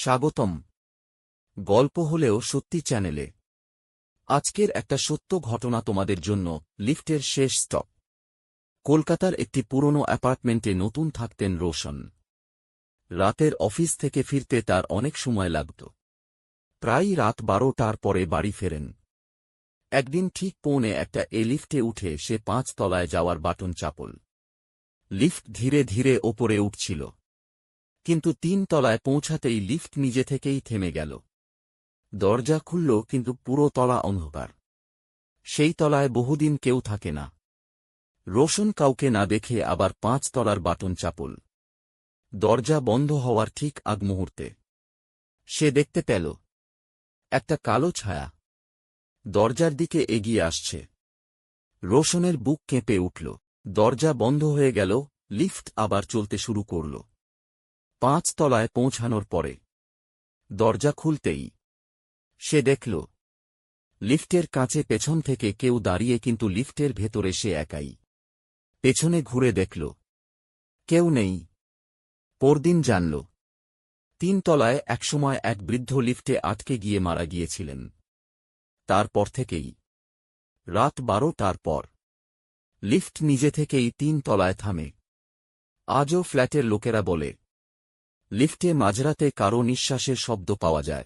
স্বাগতম। গল্প হলেও সত্যি চ্যানেলে। আজকের একটা সত্য ঘটনা তোমাদের জন্য লিফটের শেষ স্টপ। কলকাতার একটি পুরনো অ্যাপার্টমেন্টে নতুন থাকতেন রোশন। রাতের অফিস থেকে ফিরতে তার অনেক সময় লাগত। প্রায়ই রাত বারোটার পরে বাড়ি ফেরেন। একদিন ঠিক পৌনে একটা এ লিফটে উঠে সে পাঁচ তলায় যাওয়ার বাটন চাপল। লিফট ধীরে ধীরে ওপরে উঠছিল। কিন্তু তিন তলায় পৌঁছাতেই লিফট নিজে থেকেই থেমে গেল। দরজা খুলল কিন্তু পুরো তলা অন্ধকার। সেই তলায় বহুদিন কেউ থাকে না। রোশন কাউকে না দেখে আবার পাঁচ তলার বাটন চাপল। দরজা বন্ধ হওয়ার ঠিক আগ মুহূর্তে। সে দেখতে পেল। একটা কালো ছায়া। দরজার দিকে এগিয়ে আসছে। রোশনের বুক কেঁপে উঠল। দরজা বন্ধ হয়ে গেল, লিফট আবার চলতে শুরু করল। পাঁচ তলায় পৌঁছানোর পরে, দরজা খুলতেই সে দেখল, লিফটের কাছে পেছন থেকে কেউ দাঁড়িয়ে কিন্তু লিফটের ভেতরে সে একাই। পেছনে ঘুরে দেখল, কেউ নেই। পরদিন জানল তিন তলায় একসময় এক বৃদ্ধ লিফটে আটকে গিয়ে মারা গিয়েছিলেন। তারপর থেকেই, রাত বারোটার পর, লিফট নিজে থেকেই তিন তলায় থামে। আজও ফ্ল্যাটের লোকেরা বলে লিফটে মাঝরাতে কারও নিঃশ্বাসের শব্দ পাওয়া যায়।